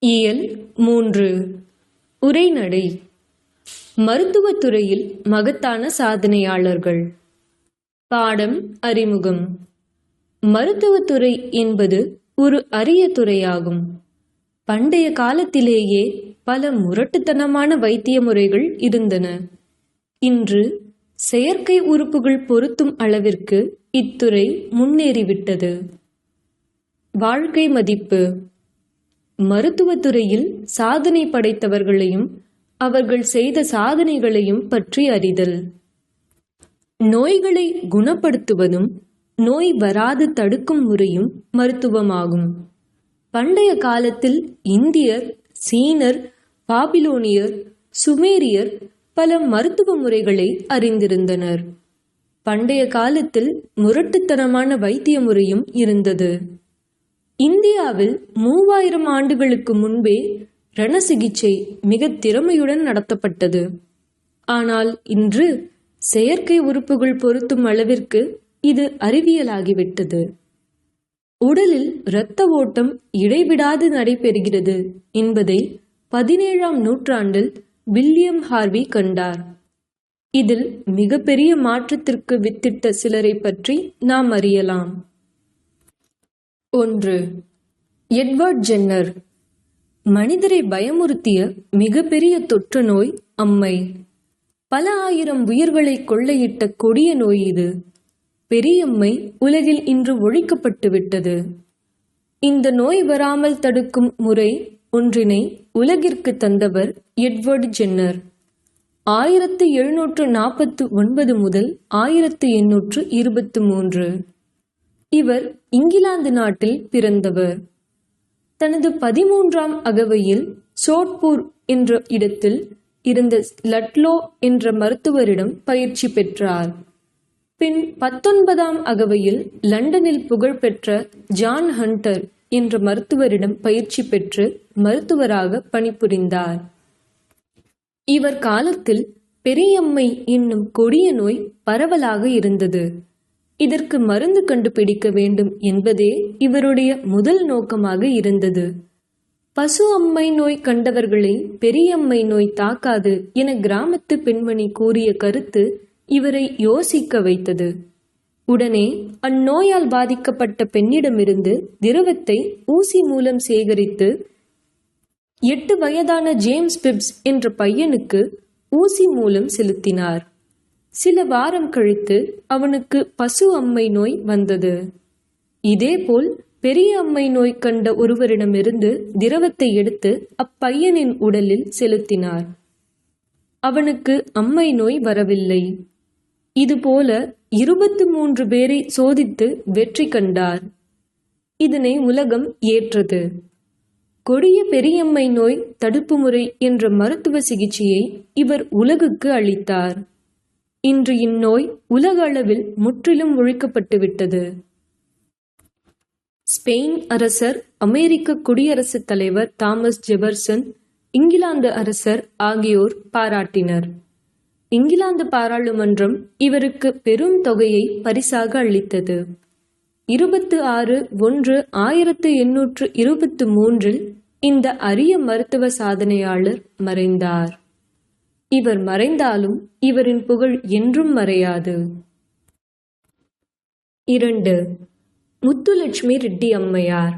இயல் மூன்று. உரைநடை மருத்துவத் துறையில் மகத்தான சாதனையாளர்கள். பாடம் அறிமுகம். மருத்துவத்துறை என்பது ஒரு அரிய துறையாகும். பண்டைய காலத்திலேயே பல முரட்டுத்தனமான வைத்திய முறைகள் இருந்தன. இன்று செயற்கை உறுப்புகள் பொருத்தும் அளவிற்கு இத்துறை முன்னேறிவிட்டது. வாழ்க்கை மதிப்பு. மருத்துவத்துறையில் சாதனை படைத்தவர்களையும் அவர்கள் செய்த சாதனைகளையும் பற்றி அறிதல். நோய்களை குணப்படுத்துவதும் நோய் வராது தடுக்கும் முறையும் மருத்துவமாகும். பண்டைய காலத்தில் இந்தியர் சீனர் பாபிலோனியர் சுமேரியர் பல மருத்துவ முறைகளை அறிந்திருந்தனர். பண்டைய காலத்தில் முரட்டுத்தனமான வைத்திய முறையும் இருந்தது. இந்தியாவில் மூவாயிரம் ஆண்டுகளுக்கு முன்பே ரண சிகிச்சை மிக திறமையுடன் நடத்தப்பட்டது. ஆனால் இன்று செயற்கை உறுப்புகள் பொருத்தும் அளவிற்கு இது அறிவியலாகிவிட்டது. உடலில் இரத்த ஓட்டம் இடைவிடாது நடைபெறுகிறது என்பதை பதினேழாம் நூற்றாண்டில் வில்லியம் ஹார்வி கண்டார். இதில் மிகப்பெரிய மாற்றத்திற்கு வித்திட்ட சிலரை பற்றி நாம் அறியலாம். ஒன்று. Edward Jenner. மனிதரை பயமுறுத்திய மிகப்பெரிய தொற்று நோய் அம்மை. பல ஆயிரம் உயிர்களை கொள்ளையிட்ட கொடிய நோய் இது. பெரியம்மை உலகில் இன்று ஒழிக்கப்பட்டு விட்டது. இந்த நோய் வராமல் தடுக்கும் முறை ஒன்றினை உலகிற்கு தந்தவர் எட்வர்ட் ஜென்னர். ஆயிரத்து எழுநூற்று நாற்பத்து ஒன்பது முதல் ஆயிரத்து எண்ணூற்று இருபத்து மூன்று. இவர் இங்கிலாந்து நாட்டில் பிறந்தவர். தனது பதிமூன்றாம் அகவையில் சோட்பூர் என்ற இடத்தில் இருந்த லட்லோ என்ற மருத்துவரிடம் பயிற்சி பெற்றார். பின் பத்தொன்பதாம் அகவையில் லண்டனில் புகழ்பெற்ற ஜான் ஹண்டர் என்ற மருத்துவரிடம் பயிற்சி பெற்று மருத்துவராக பணிபுரிந்தார். இவர் காலத்தில் பெரியம்மை என்னும் கொடிய நோய் பரவலாக இருந்தது. இதற்கு மருந்து கண்டுபிடிக்க வேண்டும் என்பதே இவருடைய முதல் நோக்கமாக இருந்தது. பசு அம்மை நோய் கண்டவர்களை பெரியம்மை நோய் தாக்காது என கிராமத்து பெண்மணி கூறிய கருத்து இவரை யோசிக்க வைத்தது. உடனே அந்நோயால் பாதிக்கப்பட்ட பெண்ணிடமிருந்து திரவத்தை ஊசி மூலம் சேகரித்து எட்டு வயதான ஜேம்ஸ் பிப்ஸ் என்ற பையனுக்கு ஊசி மூலம் செலுத்தினார். சில வாரம் கழித்து அவனுக்கு பசு அம்மை நோய் வந்தது. இதேபோல் பெரிய அம்மை நோய் கண்ட ஒருவரிடமிருந்து திரவத்தை எடுத்து அப்பையனின் உடலில் செலுத்தினார். அவனுக்கு அம்மை நோய் வரவில்லை. இதுபோல இருபத்து மூன்று பேரை சோதித்து வெற்றி கண்டார். இதனை உலகம் ஏற்றது. கொடிய பெரியம்மை நோய் தடுப்பு முறை என்ற மருத்துவ சிகிச்சையை இவர் உலகுக்கு அளித்தார். இன்று இந்நோய் உலக அளவில் முற்றிலும் ஒழிக்கப்பட்டுவிட்டது. ஸ்பெயின் அரசர் அமெரிக்க குடியரசுத் தலைவர் தாமஸ் ஜெபர்சன் இங்கிலாந்து அரசர் ஆகியோர் பாராட்டினர். இங்கிலாந்து பாராளுமன்றம் இவருக்கு பெரும் தொகையை பரிசாக அளித்தது. இருபத்து ஆறு ஒன்று ஆயிரத்து எண்ணூற்று இருபத்து மூன்றில் இந்த அரிய மருத்துவ சாதனையாளர் மறைந்தார். இவர் மறைந்தாலும் இவரின் புகழ் என்றும் மறையாது. இரண்டு முத்துலட்சுமி ரெட்டி அம்மையார்.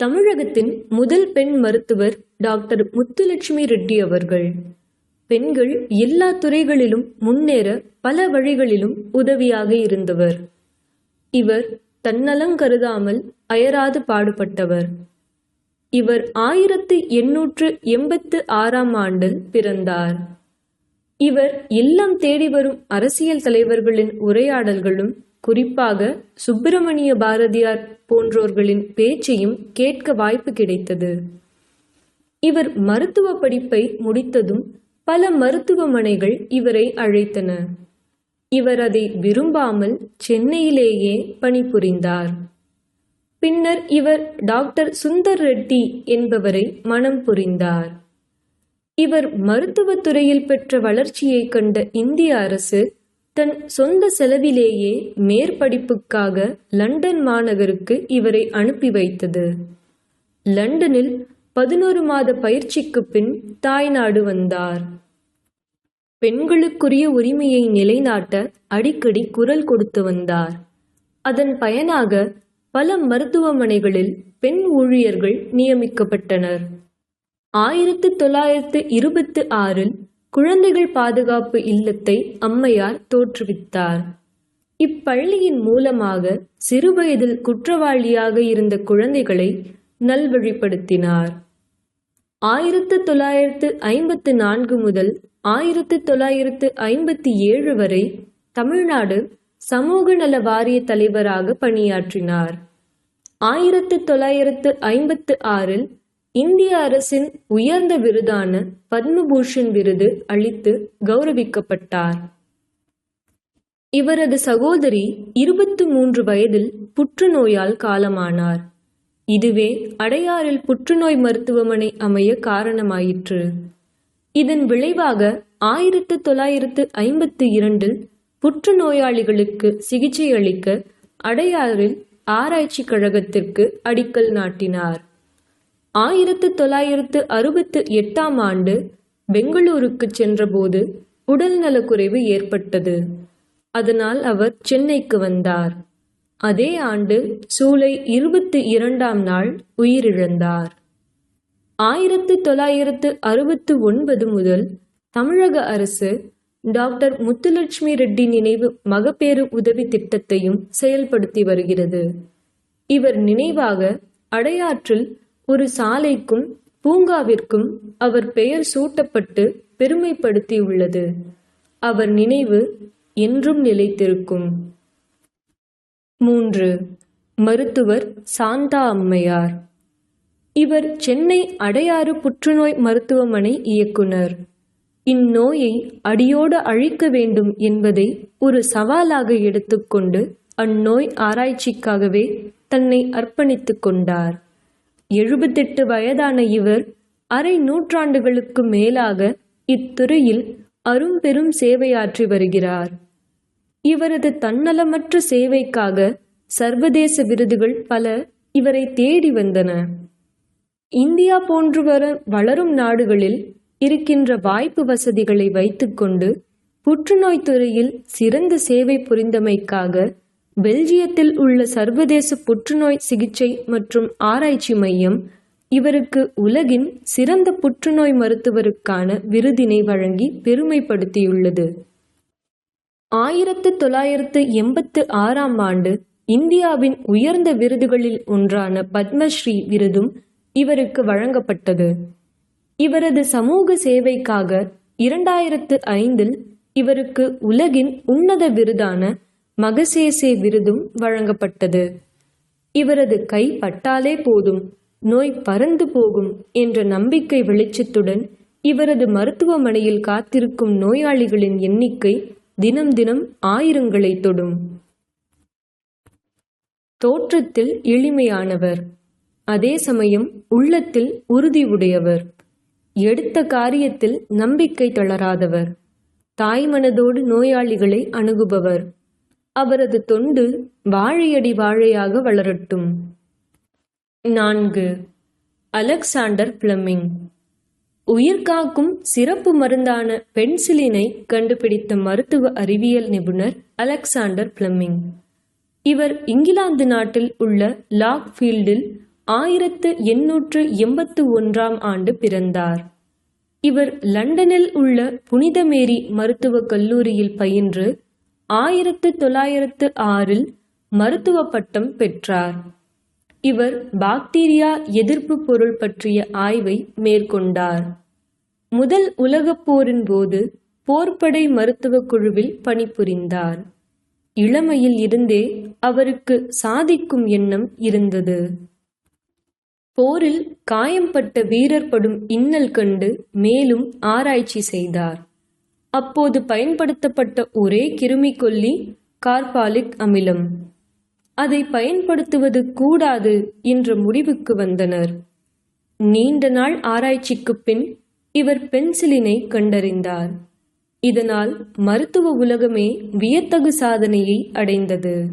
தமிழகத்தின் முதல் பெண் மருத்துவர் டாக்டர் முத்துலட்சுமி ரெட்டி அவர்கள் பெண்கள் எல்லா துறைகளிலும் முன்னேற பல வழிகளிலும் உதவியாக இருந்தவர். இவர் தன்னலம் கருதாமல் அயராது பாடுபட்டவர். இவர் ஆயிரத்து எண்ணூற்று எண்பத்து ஆறாம் ஆண்டில் பிறந்தார். இவர் இல்லம் தேடி வரும் அரசியல் தலைவர்களின் உரையாடல்களும் குறிப்பாக சுப்பிரமணிய பாரதியார் போன்றோர்களின் பேச்சையும் கேட்க வாய்ப்பு கிடைத்தது. இவர் மருத்துவ படிப்பை முடித்ததும் பல மருத்துவமனைகள் இவரை அழைத்தன. இவர் அதை விரும்பாமல் சென்னையிலேயே பணிபுரிந்தார். பின்னர் இவர் டாக்டர் சுந்தர் ரெட்டி என்பவரை மனம் புரிந்தார். இவர் மருத்துவத் துறையில் பெற்ற வளர்ச்சியை கண்ட இந்திய அரசு தன் சொந்த செலவிலேயே மேற்படிப்புக்காக லண்டன் மாநகருக்கு இவரை அனுப்பி வைத்தது. லண்டனில் பதினோரு மாத பயிற்சிக்குப் பின் தாய்நாடு வந்தார். பெண்களுக்குரிய உரிமையை நிலைநாட்ட அடிக்கடி குரல் கொடுத்து வந்தார். அதன் பயனாக பல மருத்துவமனைகளில் பெண் ஊழியர்கள் நியமிக்கப்பட்டனர். ஆயிரத்து தொள்ளாயிரத்து இருபத்து ஆறில் குழந்தைகள் பாதுகாப்பு இல்லத்தை அம்மையார் தோற்றுவித்தார். இப்பள்ளியின் மூலமாக சிறுவயதில் குற்றவாளியாக இருந்த குழந்தைகளை நல்வழிப்படுத்தினார். ஆயிரத்து தொள்ளாயிரத்து ஐம்பத்து நான்கு முதல் ஆயிரத்து தொள்ளாயிரத்து ஐம்பத்தி ஏழு வரை தமிழ்நாடு சமூக நல வாரிய தலைவராக பணியாற்றினார். ஆயிரத்து தொள்ளாயிரத்து ஐம்பத்து ஆறில் இந்திய அரசின் உயர்ந்த விருதான பத்மபூஷன் விருது அளித்து கௌரவிக்கப்பட்டார். இவரது சகோதரி இருபத்து மூன்று வயதில் புற்றுநோயால் காலமானார். இதுவே அடையாறில் புற்றுநோய் மருத்துவமனை அமைய காரணமாயிற்று. இதன் விளைவாக ஆயிரத்து தொள்ளாயிரத்து ஐம்பத்து இரண்டில் புற்றுநோயாளிகளுக்கு சிகிச்சை அளிக்க அடையாறில் ஆராய்ச்சி கழகத்திற்கு அடிக்கல் நாட்டினார். ஆயிரத்து தொள்ளாயிரத்து அறுபத்து எட்டாம் ஆண்டு பெங்களூருக்கு சென்றபோது உடல்நலக்குறைவு ஏற்பட்டது. அதனால் அவர் சென்னைக்கு வந்தார். அதே ஆண்டு சூலை இருபத்தி இரண்டாம் நாள் உயிரிழந்தார். ஆயிரத்து தொள்ளாயிரத்து அறுபத்து ஒன்பது முதல் தமிழக அரசு டாக்டர் முத்துலட்சுமி ரெட்டி நினைவு மகப்பேறு உதவி திட்டத்தையும் செயல்படுத்தி வருகிறது. இவர் நினைவாக அடையாற்றில் ஒரு சாலைக்கும் பூங்காவிற்கும் அவர் பெயர் சூட்டப்பட்டு பெருமைப்படுத்தியுள்ளது. அவர் நினைவு என்றும் நிலைத்திருக்கும். மூன்று. மருத்துவர் சாந்தா அம்மையார். இவர் சென்னை அடையாறு புற்றுநோய் மருத்துவமனை இயக்குனர். இந்நோயை அடியோடு அழிக்க வேண்டும் என்பதை ஒரு சவாலாக எடுத்துக்கொண்டு அந்நோய் ஆராய்ச்சிக்காகவே தன்னை அர்ப்பணித்து கொண்டார். எழுபத்தெட்டு வயதான இவர் அரை நூற்றாண்டுகளுக்கு மேலாக இத்துறையில் அரும்பெரும் சேவையாற்றி வருகிறார். இவரது தன்னலமற்ற சேவைக்காக சர்வதேச விருதுகள் பல இவரை தேடி வந்தன. இந்தியா போன்று வர வளரும் நாடுகளில் இருக்கின்ற வாய்ப்பு வசதிகளை வைத்துக்கொண்டு புற்றுநோய் துறையில் சிறந்த சேவை புரிந்தமைக்காக பெல்ஜியத்தில் உள்ள சர்வதேச புற்றுநோய் சிகிச்சை மற்றும் ஆராய்ச்சி மையம் இவருக்கு உலகின் சிறந்த புற்றுநோய் மருத்துவருக்கான விருதினை வழங்கி பெருமைப்படுத்தியுள்ளது. ஆயிரத்து தொள்ளாயிரத்து எண்பத்து ஆறாம் ஆண்டு இந்தியாவின் உயர்ந்த விருதுகளில் ஒன்றான பத்மஸ்ரீ விருதும் இவருக்கு வழங்கப்பட்டது. இவரது சமூக சேவைக்காக இரண்டாயிரத்து ஐந்தில் இவருக்கு உலகின் உன்னத விருதான மகசேசே விருதும் வழங்கப்பட்டது. இவரது கை பட்டாலே போதும் நோய் பறந்து போகும் என்ற நம்பிக்கை வெளிச்சத்துடன் இவரது மருத்துவமனையில் காத்திருக்கும் நோயாளிகளின் எண்ணிக்கை தினம் தினம் ஆயிரங்களை தொடும். தோற்றத்தில் எளிமையானவர் அதே சமயம் உள்ளத்தில் உறுதி உடையவர் எடுத்த காரியத்தில் நம்பிக்கை தளராதவர். தாய்மனதோடு நோயாளிகளை அணுகுபவர். அவரது தொண்டு வாழையடி வாழையாக வளரட்டும். நான்கு. அலெக்சாண்டர் பிளமிங் உயிர்காக்கும் சிறப்பு மருந்தான பென்சிலினை கண்டுபிடித்த மருத்துவ அறிவியல் நிபுணர் அலெக்சாண்டர் பிளமிங் இவர் இங்கிலாந்து நாட்டில் உள்ள லாக் ஃபீல்டில் ஆயிரத்து எண்ணூற்று எண்பத்து ஒன்றாம் ஆண்டு பிறந்தார். இவர் லண்டனில் உள்ள புனித மேரி மருத்துவக் கல்லூரியில் பயின்று ஆயிரத்து தொள்ளாயிரத்து ஆறில் மருத்துவ பட்டம் பெற்றார். இவர் பாக்டீரியா எதிர்ப்பு பொருள் பற்றிய ஆய்வை மேற்கொண்டார். முதல் உலகப் போரின் போது போர்ப்படை மருத்துவக் குழுவில் பணிபுரிந்தார். இளமையில் இருந்தே அவருக்கு சாதிக்கும் எண்ணம் இருந்தது. போரில் காயம்பட்ட வீரர் படும் இன்னல் கண்டு மேலும் ஆராய்ச்சி செய்தார். அப்போது பயன்படுத்தப்பட்ட ஒரே கிருமிக்கொல்லி கார்பாலிக் அமிலம். அதை பயன்படுத்துவது கூடாது என்ற முடிவுக்கு வந்தனர். நீண்ட நாள் ஆராய்ச்சிக்குப் பின் இவர் பென்சிலினை கண்டறிந்தார். இதனால் மருத்துவ உலகமே வியத்தகு சாதனையை அடைந்தது.